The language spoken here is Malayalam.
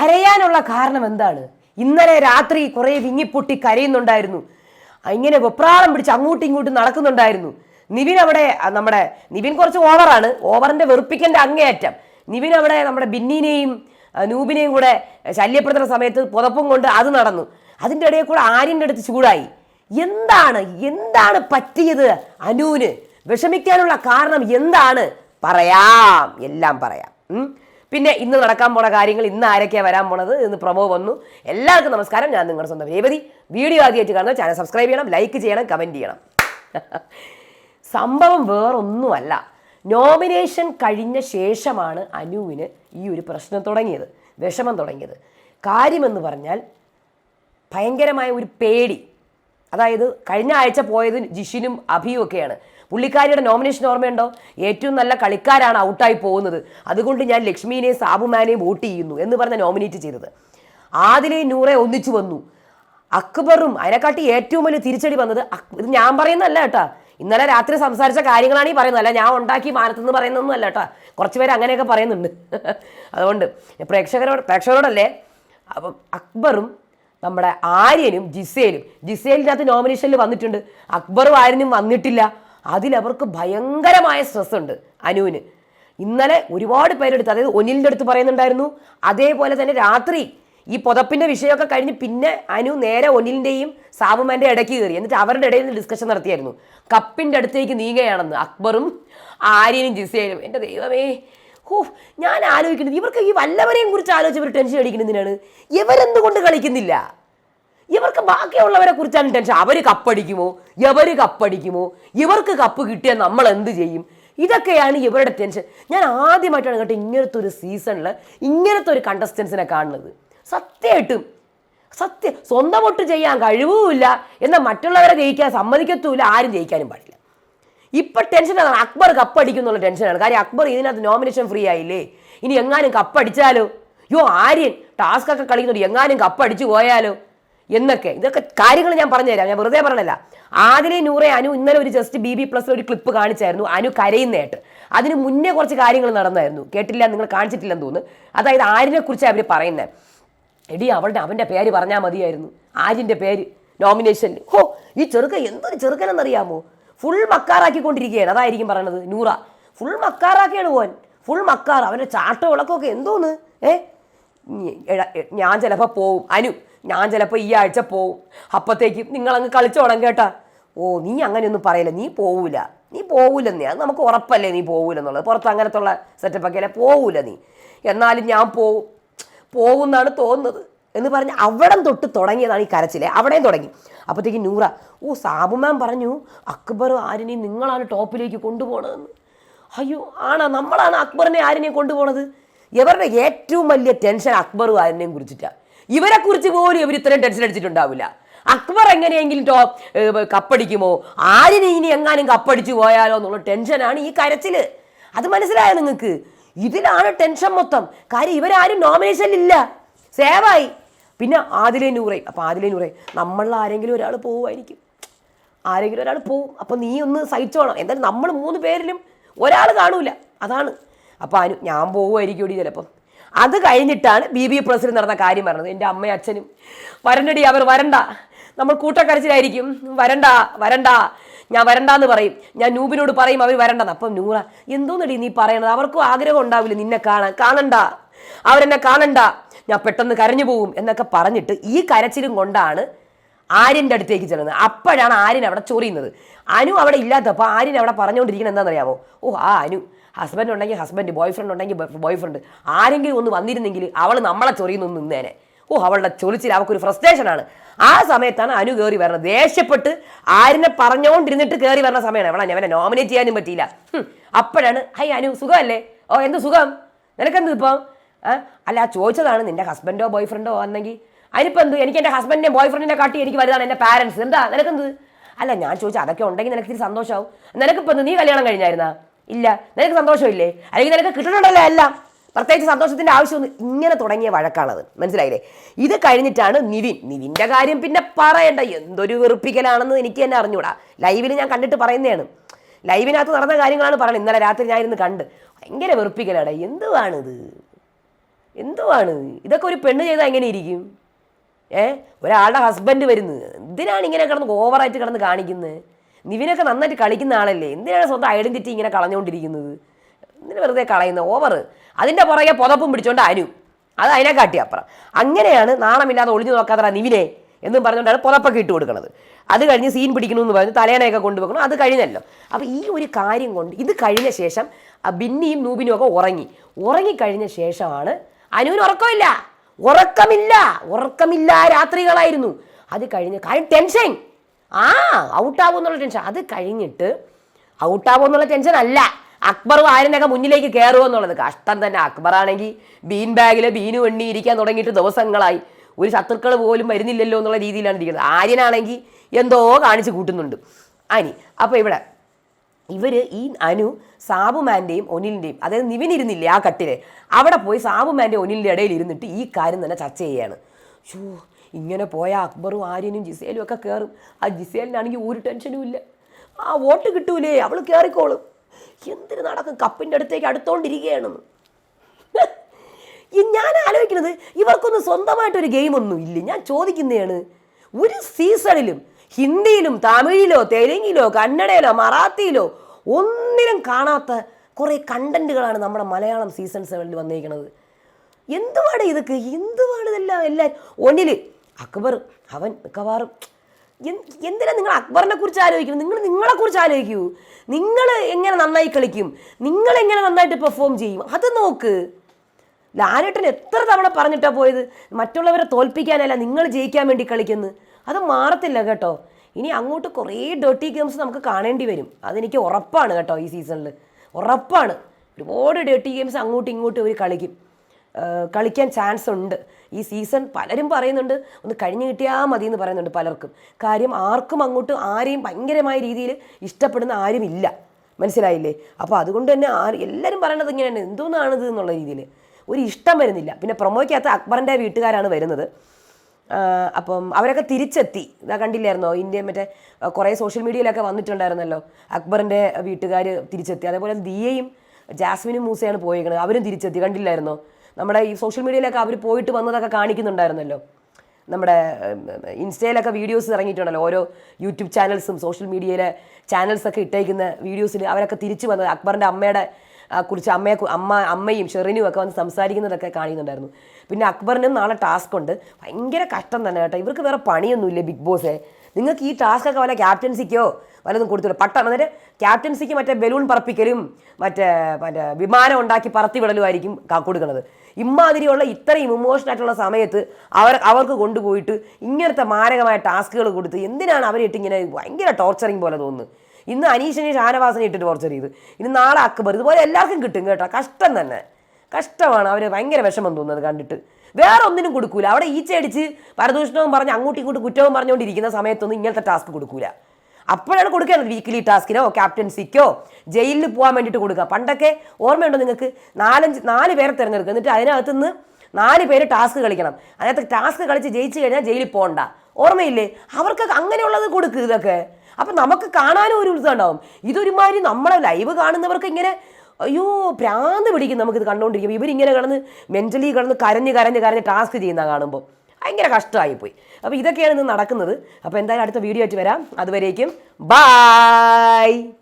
കരയാനുള്ള കാരണം എന്താണ്? ഇന്നലെ രാത്രി കുറെ വിങ്ങിപ്പൊട്ടി കരയുന്നുണ്ടായിരുന്നു. ഇങ്ങനെ വെപ്രാളം പിടിച്ച് അങ്ങോട്ടും ഇങ്ങോട്ടും നടക്കുന്നുണ്ടായിരുന്നു. നിവിൻ അവിടെ നമ്മുടെ നിവിൻ കുറച്ച് ഓവറാണ്. ഓവറിന്റെ വെറുപ്പിക്കന്റെ അങ്ങേയറ്റം. നിവിൻ അവിടെ നമ്മുടെ ബിന്നിനെയും നൂബിനെയും കൂടെ ശല്യപ്പെടുത്തുന്ന സമയത്ത് പുതപ്പും കൊണ്ട് അത് നടന്നു. അതിന്റെ ഇടയിൽ കൂടെ ആര്യന്റെ അടുത്ത് ചൂടായി. എന്താണ് എന്താണ് പറ്റിയത് അനുവിന്? വിഷമിക്കാനുള്ള കാരണം എന്താണ്? പറയാം. എല്ലാം പറയാം. പിന്നെ ഇന്ന് നടക്കാൻ പോണ കാര്യങ്ങൾ ഇന്ന് ആരൊക്കെയാണ് വരാൻ പോണത് ഇന്ന് പ്രമോ വന്നു. എല്ലാവർക്കും നമസ്കാരം. ഞാൻ നിങ്ങളുടെ സ്വന്തം രേവതി. വീഡിയോ ആദ്യമായിട്ട് കാണുന്ന ചാനൽ സബ്സ്ക്രൈബ് ചെയ്യണം ലൈക്ക് ചെയ്യണം കമന്റ് ചെയ്യണം. സംഭവം വേറൊന്നുമല്ല. നോമിനേഷൻ കഴിഞ്ഞ ശേഷമാണ് അനുവിന് ഈ ഒരു പ്രശ്നം തുടങ്ങിയത് വിഷമം തുടങ്ങിയത്. കാര്യമെന്ന് പറഞ്ഞാൽ ഭയങ്കരമായ ഒരു പേടി. അതായത് കഴിഞ്ഞ ആഴ്ച പോയത് ജിഷിനും അഭിയും ഒക്കെയാണ് പുള്ളിക്കാരിയുടെ നോമിനേഷൻ ഓർമ്മയുണ്ടോ? ഏറ്റവും നല്ല കളിക്കാരാണ് ഔട്ടായി പോകുന്നത്. അതുകൊണ്ട് ഞാൻ ലക്ഷ്മിനെയും സാബുമാനെയും വോട്ട് ചെയ്യുന്നു എന്ന് പറഞ്ഞ നോമിനേറ്റ് ചെയ്തത്. ആദിലെയും നൂറെ ഒന്നിച്ചു വന്നു. അക്ബറും അതിനെക്കാട്ടി ഏറ്റവും വലിയ തിരിച്ചടി വന്നത് ഇത് ഞാൻ പറയുന്നതല്ല കേട്ടാ. ഇന്നലെ രാത്രി സംസാരിച്ച കാര്യങ്ങളാണ് ഈ പറയുന്നത്. അല്ല ഞാൻ ഉണ്ടാക്കി മാനത്തെന്ന് പറയുന്നൊന്നും അല്ല കേട്ടാ. കുറച്ച് പേര് അങ്ങനെയൊക്കെ പറയുന്നുണ്ട്. അതുകൊണ്ട് പ്രേക്ഷകരോട് പ്രേക്ഷകരോടല്ലേ? അപ്പം അക്ബറും നമ്മുടെ ആര്യനും ജിസേലും ജിസേലിനകത്ത് നോമിനേഷനിൽ വന്നിട്ടുണ്ട്. അക്ബറും ആര്യനും വന്നിട്ടില്ല. അതിലവർക്ക് ഭയങ്കരമായ സ്ട്രെസ് ഉണ്ട്. അനുവിന്. ഇന്നലെ ഒരുപാട് പേരെടുത്ത് അതായത് ഒനിലിന്റെ അടുത്ത് പറയുന്നുണ്ടായിരുന്നു. അതേപോലെ തന്നെ രാത്രി ഈ പുതപ്പിന്റെ വിഷയമൊക്കെ കഴിഞ്ഞ് പിന്നെ അനു നേരെ ഒനിലിന്റെയും സാബുമാന്റെ ഇടയ്ക്ക് കയറി. എന്നിട്ട് അവരുടെ ഇടയിൽ നിന്ന് ഡിസ്കഷൻ നടത്തിയായിരുന്നു. കപ്പിന്റെ അടുത്തേക്ക് നീങ്ങുകയാണെന്ന്. അക്ബറും ആര്യനും ജിസേലും എന്റെ ദൈവമേ. ഹോ ഞാൻ ആലോചിക്കുന്നത് ഇവർക്ക് ഈ വല്ലവരെയും കുറിച്ച് ആലോചിച്ച് ഇവർ ടെൻഷൻ അടിക്കുന്നതിനാണ് ഇവരെന്തുകൊണ്ട് കളിക്കുന്നില്ല? ഇവർക്ക് ബാക്കിയുള്ളവരെ കുറിച്ചാണ് ടെൻഷൻ അവർ കപ്പടിക്കുമോ? ഇവർ കപ്പടിക്കുമോ? ഇവർക്ക് കപ്പ് കിട്ടിയാൽ നമ്മൾ എന്ത് ചെയ്യും? ഇതൊക്കെയാണ് ഇവരുടെ ടെൻഷൻ ഞാൻ ആദ്യമായിട്ടാണ് കേട്ടോ ഇങ്ങനത്തെ ഒരു സീസണിൽ ഇങ്ങനത്തെ ഒരു കണ്ടസ്റ്റൻസിനെ കാണുന്നത്. സത്യമായിട്ടും. സത്യം സ്വന്തം വോട്ട് ചെയ്യാൻ കഴിവുമില്ല എന്നാൽ മറ്റുള്ളവരെ ജയിക്കാൻ സമ്മതിക്കത്തുമില്ല ആരും ജയിക്കാനും പാടില്ല. ഇപ്പൊ ടെൻഷൻ അതാണ് അക്ബർ കപ്പ് കപ്പടിക്കുന്നുള്ള ടെൻഷനാണ് കാര്യം അക്ബർ ഇതിനകത്ത് നോമിനേഷൻ ഫ്രീ ആയില്ലേ? ഇനി എങ്ങാനും കപ്പടിച്ചാലോ? യോ ആര്യൻ ടാസ്ക് ഒക്കെ കളിക്കുന്നുണ്ട് എങ്ങാനും കപ്പടിച്ചു പോയാലോ? എന്നൊക്കെ. ഇതൊക്കെ കാര്യങ്ങൾ ഞാൻ പറഞ്ഞുതരാം. ഞാൻ വെറുതെ പറഞ്ഞല്ല. ആദിലെ നൂറെ അനു ഇന്നലെ ഒരു ജസ്റ്റ് ബി ബി പ്ലസ് ഒരു ക്ലിപ്പ് കാണിച്ചായിരുന്നു. അനു കരയുന്നതായിട്ട്. അതിന് മുന്നേ കുറച്ച് കാര്യങ്ങൾ നടന്നായിരുന്നു. കേട്ടില്ല നിങ്ങൾ കാണിച്ചിട്ടില്ലെന്ന് തോന്നുന്നു. അതായത് ആരിനെ കുറിച്ച് അവർ പറയുന്നത് എടി അവളുടെ അവന്റെ പേര് പറഞ്ഞാൽ മതിയായിരുന്നു. ആര്യന്റെ പേര് നോമിനേഷനിൽ ഹോ ഈ ചെറുക്കൻ എന്തൊരു ചെറുക്കനെന്നറിയാമോ? ഫുൾ മക്കാറാക്കിക്കൊണ്ടിരിക്കുകയാണ്. അതായിരിക്കും പറയണത് നൂറ. ഫുൾ മക്കാറാക്കിയാണ് പോവാൻ ഫുൾ മക്കാർ. അവന്റെ ചാട്ട വിളക്കൊക്കെ എന്തോന്ന്? ഏ? ഞ- എടാ- എ- ഞാൻ ചിലപ്പോൾ പോവും. അനു ഞാൻ ചിലപ്പോൾ ഈ ആഴ്ച പോവും. അപ്പത്തേക്കും നിങ്ങളങ്ങ് കളിച്ചോണം കേട്ടാ. ഓ നീ അങ്ങനെയൊന്നും പറയില്ല? നീ പോവൂല. നീ പോവൂലെന്നേ. അത് നമുക്ക് ഉറപ്പല്ലേ നീ പോവില്ലെന്നുള്ളത് പുറത്ത് അങ്ങനത്തുള്ള സെറ്റപ്പൊക്കെ അല്ലേ? പോവൂല നീ. എന്നാലും ഞാൻ പോവും. പോകുന്നാണ് തോന്നുന്നത്. എന്ന് പറഞ്ഞ് അവിടെ തൊട്ട് തുടങ്ങിയതാണ് ഈ കരച്ചിലെ. അവിടെയും തുടങ്ങി. അപ്പോഴത്തേക്ക് നൂറ ഓ സാബുമാൻ പറഞ്ഞു അക്ബർ ആരിനെയും നിങ്ങളാണ് ടോപ്പിലേക്ക് കൊണ്ടുപോകണതെന്ന് അയ്യോ ആണോ നമ്മളാണ് അക്ബറിനെ ആരിനെയും കൊണ്ടുപോകണത് ഇവരുടെ ഏറ്റവും വലിയ ടെൻഷൻ അക്ബറും വാരനെയും കുറിച്ചിട്ടാണ് ഇവരെ കുറിച്ച് പോലും ഇവർ ഇത്രയും ടെൻഷൻ അടിച്ചിട്ടുണ്ടാവില്ല. അക്ബർ എങ്ങനെയെങ്കിലും ടോ കപ്പടിക്കുമോ? ആരിനെ ഇനി എങ്ങാനും കപ്പടിച്ചു പോയാലോ എന്നുള്ള ടെൻഷനാണ് ഈ കരച്ചിൽ. അത് മനസ്സിലായോ നിങ്ങൾക്ക്? ഇതിലാണ് ടെൻഷൻ മൊത്തം. കാര്യം ഇവരാരും നോമിനേഷനിലില്ല സേവായി പിന്നെ ആദിലെ നൂറയും അപ്പം ആദിലെ നൂറെ നമ്മളിൽ ആരെങ്കിലും ഒരാൾ പോവുമായിരിക്കും. ആരെങ്കിലും ഒരാൾ പോവും. അപ്പം നീ ഒന്ന് സഹിച്ചോണം. എന്തായാലും നമ്മൾ മൂന്ന് പേരിലും ഒരാൾ കാണൂല. അതാണ്. അപ്പം അനു ഞാൻ പോകുമായിരിക്കും ഇടി ചിലപ്പം. അത് കഴിഞ്ഞിട്ടാണ് ബി ബി പ്രസിൽ നടന്ന കാര്യം പറഞ്ഞത്. എന്റെ അമ്മയും അച്ഛനും. വരണ്ടടി അവർ വരണ്ട. നമ്മൾ കൂട്ടക്കരച്ചിലായിരിക്കും. വരണ്ട വരണ്ട. ഞാൻ വരണ്ട എന്ന് പറയും. ഞാൻ നൂബിനോട് പറയും അവർ വരണ്ടെന്ന്. അപ്പം നൂറ എന്തോന്നടി നീ പറയണത്? അവർക്കും ആഗ്രഹം ഉണ്ടാവില്ല നിന്നെ കാണാൻ. കാണണ്ട. അവരെന്നെ കാണണ്ട. ഞാൻ പെട്ടെന്ന് കരഞ്ഞു പോകും എന്നൊക്കെ പറഞ്ഞിട്ട് ഈ കരച്ചിലും കൊണ്ടാണ് ആര്യന്റെ അടുത്തേക്ക് ചെല്ലുന്നത്. അപ്പോഴാണ് ആര്യൻ അവിടെ ചൊറിയുന്നത്. അനു അവിടെ ഇല്ലാത്തപ്പോൾ ആര്യൻ അവിടെ പറഞ്ഞുകൊണ്ടിരിക്കുന്നത് എന്താണെന്നറിയാമോ ഓ ആ അനു ഹസ്ബൻഡ് ഉണ്ടെങ്കിൽ ഹസ്ബൻഡ് ബോയ് ഫ്രണ്ട് ഉണ്ടെങ്കിൽ ബോയ് ഫ്രണ്ട് ആരെങ്കിലും ഒന്ന് വന്നിരുന്നെങ്കിൽ അവൾ നമ്മളെ ചൊറിയുന്നു നിന്നേനെ. ഓ അവളുടെ ചൊറിച്ചിൽ അവൾക്കൊരു ഫ്രസ്ട്രേഷനാണ് ആ സമയത്താണ് അനു കയറി വരണത് ദേഷ്യപ്പെട്ട് ആരിനെ പറഞ്ഞുകൊണ്ടിരുന്നിട്ട് കയറി വരുന്ന സമയമാണ്. അവളെ അവനെ നോമിനേറ്റ് ചെയ്യാനും പറ്റിയില്ല. അപ്പോഴാണ് ഹൈ അനു സുഖമല്ലേ? ഓ എന്ത് സുഖം? നിനക്കെന്ത് ഇപ്പം? അല്ല ചോദിച്ചതാണ് നിന്റെ ഹസ്ബൻഡോ ബോയ് ഫ്രണ്ടോ വന്നെങ്കിൽ അതിനിപ്പോൾ എന്ത്? എനിക്ക് എന്റെ ഹസ്ബൻഡിനെ ബോയ് ഫ്രണ്ടിനെ കാട്ടി എനിക്ക് വലുതാണ് എന്റെ പാരൻസ് എന്താ? നിനക്കെന്ത്? അല്ല ഞാൻ ചോദിച്ചാൽ അതൊക്കെ ഉണ്ടെങ്കിൽ നിനക്ക് ഇത്തിരി സന്തോഷമാവും നിനക്കിപ്പോൾ നീ കല്യാണം കഴിഞ്ഞായിരുന്നാ? ഇല്ല. നിനക്ക് സന്തോഷമില്ലേ? അല്ലെങ്കിൽ നിനക്ക് കിട്ടണമല്ലോ എല്ലാം. പ്രത്യേകിച്ച് സന്തോഷത്തിന്റെ ആവശ്യമൊന്നും ഇങ്ങനെ തുടങ്ങിയ വഴക്കാണത്. മനസ്സിലായില്ലേ? ഇത് കഴിഞ്ഞിട്ടാണ് നിവിൻ. നിവിന്റെ കാര്യം പിന്നെ പറയണ്ട. എന്തൊരു വെറുപ്പിക്കലാണെന്ന് എനിക്ക് തന്നെ അറിഞ്ഞൂടാ. ലൈവിൽ ഞാൻ കണ്ടിട്ട് പറയുന്നതാണ്. ലൈവിനകത്ത് നടന്ന കാര്യങ്ങളാണ് പറയുന്നത്. ഇന്നലെ രാത്രി ഞാൻ ഇരുന്ന് കണ്ട്. ഭയങ്കര വെറുപ്പിക്കലാണ് എന്തുവാണിത്? എന്തുവാണ്? ഇതൊക്കെ ഒരു പെണ്ണ് ചെയ്താൽ എങ്ങനെ ഇരിക്കും? ഏ? ഒരാളുടെ ഹസ്ബൻഡ് വരുന്നത് എന്തിനാണ് ഇങ്ങനെ കിടന്ന് ഓവറായിട്ട് കിടന്ന് കാണിക്കുന്നത് നിവിനൊക്കെ നന്നായിട്ട് കളിക്കുന്ന ആളല്ലേ? എന്തിനാണ് സ്വന്തം ഐഡന്റിറ്റി ഇങ്ങനെ കളഞ്ഞുകൊണ്ടിരിക്കുന്നത് എന്തിനു വെറുതെ കളയുന്നത് ഓവർ അതിന്റെ പുറകെ പുതപ്പും പിടിച്ചോണ്ട് അനു. അത് അതിനെ കാട്ടി അപ്പുറം. അങ്ങനെയാണ് നാണമില്ലാതെ ഒളിഞ്ഞു നോക്കാത്ത നിവിനെ എന്നും പറഞ്ഞുകൊണ്ടാണ് പുതപ്പൊക്കെ ഇട്ട് കൊടുക്കുന്നത് അത് കഴിഞ്ഞ് സീൻ പിടിക്കണമെന്ന് പറഞ്ഞ് തലേണയൊക്കെ കൊണ്ടുവെക്കണം. അത് കഴിഞ്ഞല്ലോ. അപ്പോൾ ഈ ഒരു കാര്യം കൊണ്ട് ഇത് കഴിഞ്ഞ ശേഷം ബിന്നിയും നൂബിനും ഒക്കെ ഉറങ്ങി. ഉറങ്ങിക്കഴിഞ്ഞ ശേഷമാണ് അനുവിന് ഉറക്കമില്ല. ഉറക്കമില്ല ഉറക്കമില്ല രാത്രികളായിരുന്നു. അത് കഴിഞ്ഞ് കാര്യം ടെൻഷൻ ആ ഔട്ടാവും എന്നുള്ള ടെൻഷൻ അത് കഴിഞ്ഞിട്ട് ഔട്ടാവും എന്നുള്ള ടെൻഷൻ അല്ല. അക്ബർ വാരനൊക്കെ മുന്നിലേക്ക് കയറുമോ എന്നുള്ളത്. കഷ്ടം തന്നെ. അക്ബർ ആണെങ്കിൽ ബീൻ ബാഗിൽ ബീനു എണ്ണി ഇരിക്കാൻ തുടങ്ങിയിട്ട് ദിവസങ്ങളായി. ഒരു ശത്രുക്കൾ പോലും വരുന്നില്ലല്ലോ എന്നുള്ള രീതിയിലാണ് ഇരിക്കുന്നത്. ആര്യനാണെങ്കിൽ എന്തോ കാണിച്ച് കൂട്ടുന്നുണ്ട്. അനി അപ്പോൾ ഇവിടെ ഇവർ ഈ അനു സാബുമാന്റെയും ഒനിലിന്റെയും അതായത് നിവിൻ ഇരുന്നില്ലേ ആ കട്ടിലെ? അവിടെ പോയി സാബുമാന്റെ ഒനിലിന്റെ ഇടയിൽ ഇരുന്നിട്ട് ഈ കാര്യം തന്നെ ചർച്ച ചെയ്യാണ്. ഷൂ ഇങ്ങനെ പോയ അക്ബറും ആര്യനും ജിസേലും ഒക്കെ കയറും ആ ജിസേലിനാണെങ്കിൽ ഒരു ടെൻഷനും ഇല്ല. ആ വോട്ട് കിട്ടൂലേ അവൾ കയറിക്കോളും എന്തിന് നടക്കും? കപ്പിന്റെ അടുത്തേക്ക് അടുത്തോണ്ടിരിക്കുകയാണെന്ന് ഞാൻ ആലോചിക്കുന്നത് ഇവർക്കൊന്നും സ്വന്തമായിട്ടൊരു ഗെയിമൊന്നും ഇല്ല. ഞാൻ ചോദിക്കുന്നതാണ് ഒരു സീസണിലും ഹിന്ദിയിലും തമിഴിലോ തെലുങ്കിലോ കന്നഡയിലോ മറാത്തിയിലോ ഒന്നിനും കാണാത്ത കുറേ കണ്ടന്റുകളാണ് നമ്മുടെ മലയാളം സീസൺ സെവനിൽ വന്നിരിക്കുന്നത്. എന്തുവാണ് ഇതൊക്കെ? എന്തുവാണ് ഇതെല്ലാം? എല്ലാവരും ഒന്നിൽ അക്ബർ അവൻ മിക്കവാറും എന് എന്തിനാ നിങ്ങൾ അക്ബറിനെ കുറിച്ച് ആലോചിക്കുന്നത് നിങ്ങൾ നിങ്ങളെ കുറിച്ച് ആലോചിക്കൂ. നിങ്ങൾ എങ്ങനെ നന്നായി കളിക്കും? നിങ്ങൾ എങ്ങനെ നന്നായിട്ട് പെർഫോം ചെയ്യും? അത് നോക്ക്. ലാലേട്ടൻ എത്ര തവണ പറഞ്ഞിട്ടാണ് പോയത്? മറ്റുള്ളവരെ തോൽപ്പിക്കാനല്ല നിങ്ങൾ ജയിക്കാൻ വേണ്ടി കളിക്കുന്നു. അത് മാറത്തില്ല കേട്ടോ. ഇനി അങ്ങോട്ട് കുറേ ഡേർട്ടി ഗെയിംസ് നമുക്ക് കാണേണ്ടി വരും. അതെനിക്ക് ഉറപ്പാണ് കേട്ടോ ഈ സീസണിൽ ഉറപ്പാണ്. ഒരുപാട് ഡേർട്ടി ഗെയിംസ് അങ്ങോട്ടും ഇങ്ങോട്ടും അവർ കളിക്കും. കളിക്കാൻ ചാൻസ് ഉണ്ട്. ഈ സീസൺ പലരും പറയുന്നുണ്ട് ഒന്ന് കഴിഞ്ഞു കിട്ടിയാൽ മതി എന്ന് പറയുന്നുണ്ട് പലർക്കും. കാര്യം ആർക്കും അങ്ങോട്ട് ആരെയും ഭയങ്കരമായ രീതിയിൽ ഇഷ്ടപ്പെടുന്ന ആരും ഇല്ല മനസ്സിലായില്ലേ? അപ്പോൾ അതുകൊണ്ട് തന്നെ ആ എല്ലാവരും പറയണത് ഇങ്ങനെയാണ്. എന്തോന്നാണിത് എന്നുള്ള രീതിയിൽ. ഒരു ഇഷ്ടം വരുന്നില്ല. പിന്നെ പ്രൊമോയ്ക്കകത്ത് അക്ബറിന്റെ വീട്ടുകാരാണ് വരുന്നത്. അപ്പം അവരൊക്കെ തിരിച്ചെത്തി. ഇതാ കണ്ടില്ലായിരുന്നോ? ഇന്ത്യ മറ്റേ കുറേ സോഷ്യൽ മീഡിയയിലൊക്കെ വന്നിട്ടുണ്ടായിരുന്നല്ലോ. അക്ബറിന്റെ വീട്ടുകാർ തിരിച്ചെത്തി. അതേപോലെ ദിയയും ജാസ്മിനും മൂസയാണ് പോയേക്കുന്നത് അവരും തിരിച്ചെത്തി. കണ്ടില്ലായിരുന്നോ? നമ്മുടെ ഈ സോഷ്യൽ മീഡിയയിലൊക്കെ അവർ പോയിട്ട് വന്നതൊക്കെ കാണിക്കുന്നുണ്ടായിരുന്നല്ലോ. നമ്മുടെ ഇൻസ്റ്റയിലൊക്കെ വീഡിയോസ് ഇറങ്ങിയിട്ടുണ്ടല്ലോ. ഓരോ യൂട്യൂബ് ചാനൽസും സോഷ്യൽ മീഡിയയിലെ ചാനൽസൊക്കെ ഇട്ടേക്കുന്ന വീഡിയോസിൽ അവരൊക്കെ തിരിച്ചു വന്നത് അക്ബറിന്റെ അമ്മയുടെ കുറിച്ച് അമ്മയെ അമ്മ അമ്മയും ഷെറിനും ഒക്കെ വന്ന് സംസാരിക്കുന്നതൊക്കെ കാണിക്കുന്നുണ്ടായിരുന്നു. പിന്നെ അക്ബറിനും നാളെ ടാസ്ക് ഉണ്ട്. ഭയങ്കര കഷ്ടം തന്നെ കേട്ടോ. ഇവർക്ക് വേറെ പണിയൊന്നുമില്ല ബിഗ് ബോസേ നിങ്ങൾക്ക് ഈ ടാസ്ക് ഒക്കെ വല്ല ക്യാപ്റ്റൻസിക്കോ വല്ലതും കൊടുത്തില്ല പട്ടം എന്നിട്ട് ക്യാപ്റ്റൻസിക്ക് മറ്റേ ബലൂൺ പറപ്പിക്കലും മറ്റേ മറ്റേ വിമാനം ഉണ്ടാക്കി പറത്തി വിടലുമായിരിക്കും ക- കൊടുക്കുന്നത്. ഇമാതിരിയുള്ള ഇത്രയും ഇമോഷണൽ ആയിട്ടുള്ള സമയത്ത് അവർ അവർക്ക് കൊണ്ടുപോയിട്ട് ഇങ്ങനത്തെ മാരകമായ ടാസ്കുകൾ കൊടുത്ത് എന്തിനാണ് അവരിട്ട് ഇങ്ങനെ ഭയങ്കര ടോർച്ചറിങ് പോലെ തോന്നുന്നു ഇന്ന് അനീഷിനെ ഷാനവാസിനെ ഇട്ടിട്ട് ടോർച്ചർ ചെയ്ത് ഇനി നാളെ അക്ബർ ഇതുപോലെ എല്ലാവർക്കും കിട്ടും കേട്ടോ. കഷ്ടം തന്നെ. കഷ്ടമാണ്. അവർ ഭയങ്കര വിഷമം തോന്നുന്നത് കണ്ടിട്ട്. വേറെ ഒന്നിനും കൊടുക്കൂല. അവിടെ ഈച്ചയടിച്ച് പരദൂഷണവും പറഞ്ഞ് അങ്ങോട്ടും ഇങ്ങോട്ട് കുറ്റവും പറഞ്ഞുകൊണ്ടിരിക്കുന്ന സമയത്തൊന്നും ഇങ്ങനത്തെ ടാസ്ക് കൊടുക്കൂല. അപ്പോഴാണ് കൊടുക്കേണ്ടത് വീക്കിലി ടാസ്കിനോ ക്യാപ്റ്റൻസിക്കോ ജയിലിൽ പോകാൻ വേണ്ടിയിട്ട് കൊടുക്കുക പണ്ടൊക്കെ ഓർമ്മയുണ്ടോ നിങ്ങൾക്ക്? നാലഞ്ച് നാല് പേരെ തിരഞ്ഞെടുക്കുക. എന്നിട്ട് അതിനകത്ത് നിന്ന് നാല് പേര് ടാസ്ക് കളിക്കണം. അതിനകത്ത് ടാസ്ക് കളിച്ച് ജയിച്ചു കഴിഞ്ഞാൽ ജയിലിൽ പോകണ്ട ഓർമ്മയില്ലേ? അവർക്കൊക്കെ അങ്ങനെയുള്ളത് കൊടുക്കുക ഇതൊക്കെ. അപ്പം നമുക്ക് കാണാനും ഒരു ഉത്സവം ഉണ്ടാവും. ഇതൊരുമാതിരി നമ്മളെ ലൈവ് കാണുന്നവർക്ക് ഇങ്ങനെ അയ്യോ ഭ്രാന്ത് പിടിക്കും നമുക്കിത് കണ്ടുകൊണ്ടിരിക്കും ഇവരിങ്ങനെ കിടന്ന് മെന്റലി കിടന്ന് കരഞ്ഞ് കരഞ്ഞ് കരഞ്ഞ് ടാസ്ക് ചെയ്യുന്ന കാണുമ്പോൾ ഭയങ്കര കഷ്ടമായിപ്പോയി അപ്പോൾ ഇതൊക്കെയാണ് ഇന്ന് നടക്കുന്നത്. അപ്പോൾ എന്തായാലും അടുത്ത വീഡിയോ ആയിട്ട് വരാം. അതുവരേക്കും ബായ്